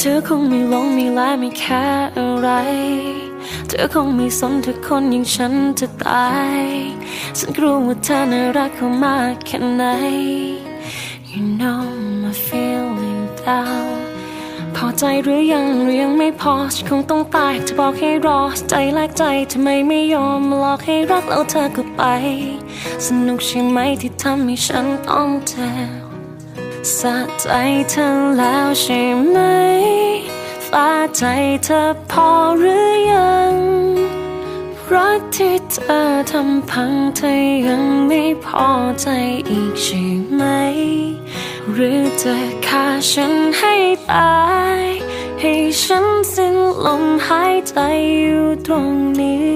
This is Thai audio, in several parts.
เธอคงไม่หลงไม่ลายไม่แค่อะไร เธอคงไม่สนเธอคนอย่างฉันจะตาย ฉันก็รู้ว่าเธอน่ารักเขามากแค่ไหน You know my feeling down พอใจหรือยังหรือยังไม่พอฉันคงต้องตายจะบอกให้รอใจแลกใจทำไมไม่ยอมหลอกให้รักแล้วเธอก็ไป สนุกใช่ไหมที่ทำให้ฉันต้องเจ็บสะใจเธอแล้วใช่ไหม ใจเธอพอหรือยัง รักที่เธอทำพังเธอยังไม่พอใจอีกใช่ไหม หรือจะฆ่าฉันให้ตาย ให้ฉันสิ้นลมหายใจอยู่ตรงนี้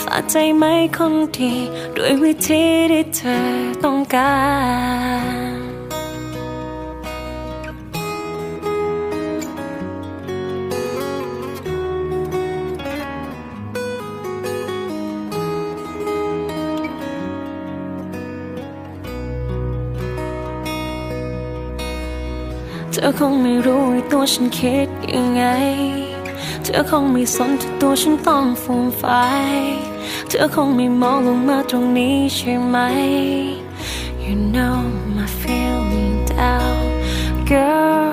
ฝากใจไหมคนดีด้วยวิธีที่เธอต้องการ ธอคงไม่รู้ว่าตัวฉันคิดยังไง เธอคงไม่สนที่ตัวฉันต้องฟูมไฟเธอคงไม่มองลงมาตรงนี้ใช่ไหม You know my feeling down girl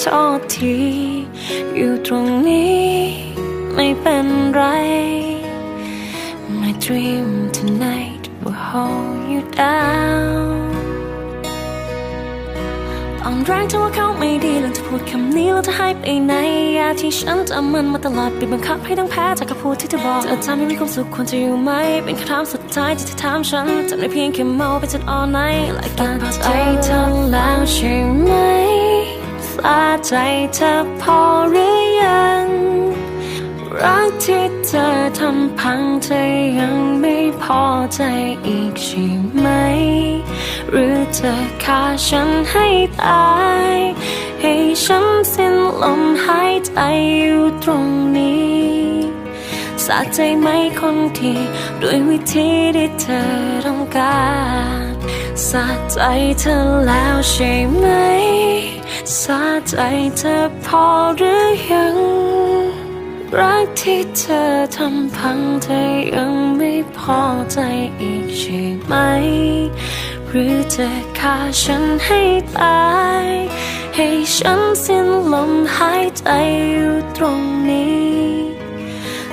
โทษทีอยู่ตรงนี้ไม่เป็นไร My dream tonight will hold you down ตอนแรกเธอว่าเขาไม่ดีแล้วจะพูดคำนี้แล้วจะหายไปไหนยาที่ฉันจำมันมาตลอดบีบบังคับให้ต้องแพ้จากคำพูดที่เธอบอกเธอทำให้มีความสุขควรจะอยู่ไหม เป็นคำถามสุดท้ายที่เธอถามฉันจำได้เพียงแค่เมาไปจน all night และการพอใจเธอแล้วใช่ไหมสาใจเธอพอหรือยังรักที่เธอทำพังเธอยังไม่พอใจอีกใช่ไหม หรือจะฆ่าฉันให้ตาย ให้ฉันสิ้นลมหายใจอยู่ตรงนี้สะใจไหมคนที่ด้วยวิธีที่เธอต้องการสะใจเธอแล้วใช่ไหมสะใจเธอพอหรือยังรักที่เธอทำพังเธอยังไม่พอใจอีกใช่ไหม หรือจะฆ่าฉันให้ตาย ให้ฉันสิ้นลมหายใจอยู่ตรงนี้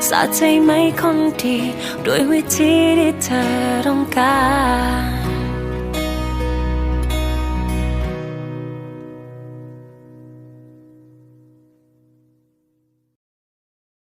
สาใจไหมคนดี ด้วยวิธีที่เธอต้องการ